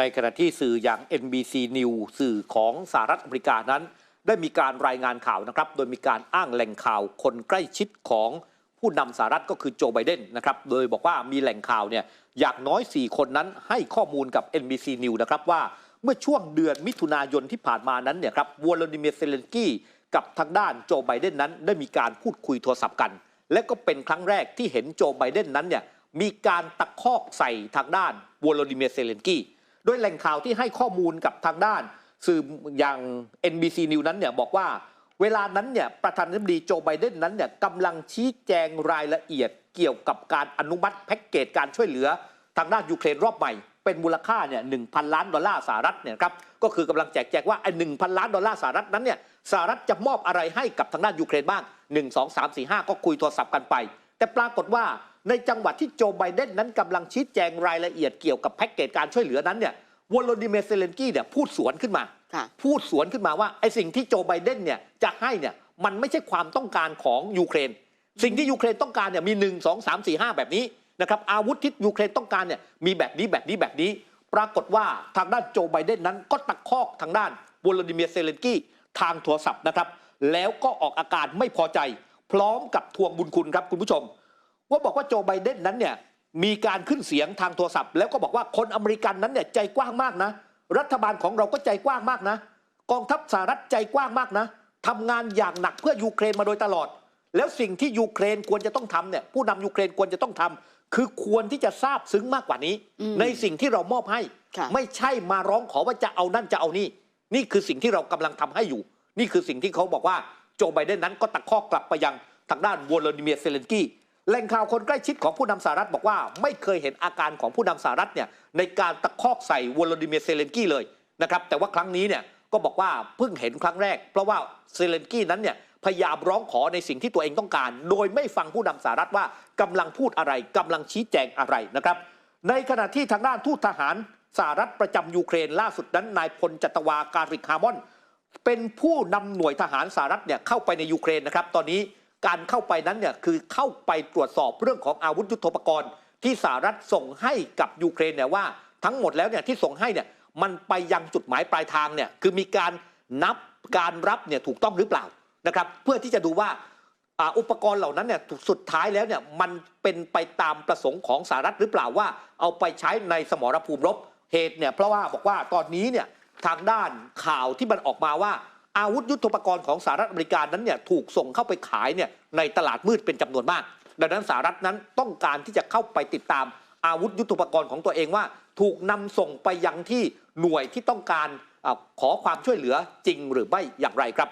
ในขณะที่สื่ออย่าง NBC News สื่อของสหรัฐอเมริกานั้น ได้มีการรายงานข่าวนะครับ โดยมีการอ้างแหล่งข่าวคนใกล้ชิดของผู้นำสหรัฐก็คือโจไบเดนนะครับ โดยบอกว่ามีแหล่งข่าวเนี่ยอย่างน้อย 4 คนนั้นให้ข้อมูลกับ NBC News นะครับว่าเมื่อช่วงเดือนมิถุนายนที่ผ่านมานั้นเนี่ยครับวอลดิเมียเซเลนกี้กับทางด้านโจไบเดนนั้นได้มีการพูดคุยโทรศัพท์กัน และก็เป็นครั้งแรกที่เห็นโจไบเดนนั้นเนี่ยมีการตะคอกใส่ทางด้านวอลดิเมียเซเลนกี้ โดยแหล่งข่าวที่ให้ข้อมูลกับทางด้านสื่ออย่าง NBC News นั้นเนี่ยบอกว่าเวลานั้นเนี่ยประธานาธิบดีโจไบเดนนั้นเนี่ยกำลังชี้แจงรายละเอียดเกี่ยวกับการอนุมัติแพ็กเกจการช่วยเหลือทางด้านยูเครนรอบใหม่ เป็นมูลค่าเนี่ยหนึ่งพันล้านดอลลาร์สหรัฐเนี่ยครับก็คือกำลังแจกแจงว่าไอ้หนึ่งพันล้านดอลลาร์สหรัฐนั้นเนี่ยสหรัฐจะมอบอะไรให้กับทางด้านยูเครนบ้าง 1 2 3 4 5 ก็คุยโทรศัพท์กันไป แต่ปรากฏว่า ในจังหวัดที่โจไบเดนนั้นกำลังชี้แจงรายละเอียดเกี่ยวกับแพ็กเกจการช่วยเหลือนั้นเนี่ยวโลดิเมียร์เซเลนกี้เนี่ยพูดสวนขึ้นมาค่ะพูดสวนขึ้นมาว่าไอ้สิ่งที่โจไบเดนเนี่ยจะให้เนี่ยมันไม่ใช่ความต้องการของยูเครน สิ่งที่ยูเครนต้องการเนี่ยมี 1 2 3 4 5 แบบนี้นะครับอาวุธที่ยูเครนต้องการเนี่ยมีแบบนี้แบบนี้แบบนี้ ปรากฏว่าทางด้านโจไบเดนนั้นก็ตะคอกทางด้านวลาดิเมียร์เซเลนกี้ทางโทรศัพท์นะครับ แล้วก็ออกอาการไม่พอใจ พร้อมกับทวงบุญคุณครับคุณผู้ชม ว่าบอกว่าโจไบเดนนั้นเนี่ยมีการขึ้นเสียงทางโทรศัพท์ แล้วก็บอกว่าคนอเมริกันนั้นเนี่ยใจกว้างมากนะ รัฐบาลของเราก็ใจกว้างมากนะ กองทัพสหรัฐใจกว้างมากนะทำงานอย่างหนักเพื่อยูเครนมาโดยตลอด แล้วสิ่งที่ยูเครนควรจะต้องทำเนี่ยผู้นำยูเครนควรจะต้องทำคือควรที่จะทราบซึ้งมากกว่านี้อืมในสิ่งที่เรามอบให้ค่ะไม่ใช่มาร้องขอว่าจะเอานั่นจะเอานี่ นี่คือสิ่งที่เรากำลังทำให้อยู่ นี่คือสิ่งที่เขาบอกว่าโจไบเดนนั้นก็ตะคอกกลับไปยังทางด้านวลาดิเมียร์เซเลนกี้ แหล่งข่าวคนใกล้ชิดของผู้นำสหรัฐบอกว่า ไม่เคยเห็นอาการของผู้นำสหรัฐเนี่ยในการตะคอกใส่วลาดิเมียร์เซเลนกี้เลยนะครับแต่ว่าครั้งนี้เนี่ยก็บอกว่าเพิ่งเห็นครั้งแรก เพราะว่าเซเลนกี้นั้นเนี่ยพยายามร้องขอในสิ่งที่ตัวเองต้องการ โดยไม่ฟังผู้นำสหรัฐว่ากำลังพูดอะไรกำลังชี้แจงอะไรนะครับ ในขณะที่ทางด้านทูตทหารสหรัฐประจำยูเครนล่าสุดนั้นนายพลจัตวาการิคามอน เป็นผู้นำหน่วยทหารสหรัฐเนี่ยเข้าไปในยูเครนนะครับ ตอนนี้ การเข้าไปนั้นเนี่ยคือเข้าไปตรวจสอบเรื่องของอาวุธยุทโธปกรณ์ ที่สหรัฐส่งให้กับยูเครนเนี่ยว่าทั้งหมดแล้วเนี่ยที่ส่งให้เนี่ยมันไปยังจุดหมายปลายทางเนี่ยคือมีการนับการรับเนี่ยถูกต้องหรือเปล่านะครับเพื่อที่จะดูว่าอ่าอุปกรณ์เหล่านั้นเนี่ยสุดท้ายแล้วเนี่ยมันเป็นไปตามประสงค์ของสหรัฐหรือเปล่าว่า เอาไปใช้ในสมรภูมิรบเหตุเนี่ยเพราะว่าบอกว่าตอนนี้เนี่ยทางด้านข่าวที่มันออกมาว่า อาวุธยุทโธปกรณ์ของสหรัฐอเมริกานั้นเนี่ยถูกส่งเข้าไปขายเนี่ยในตลาดมืดเป็นจำนวนมาก ดังนั้นสหรัฐนั้นต้องการที่จะเข้าไปติดตามอาวุธยุทโธปกรณ์ของตัวเองว่า ถูกนำส่งไปยังที่หน่วยที่ต้องการอขอความช่วยเหลือจริงหรือไม่อย่างไรครับ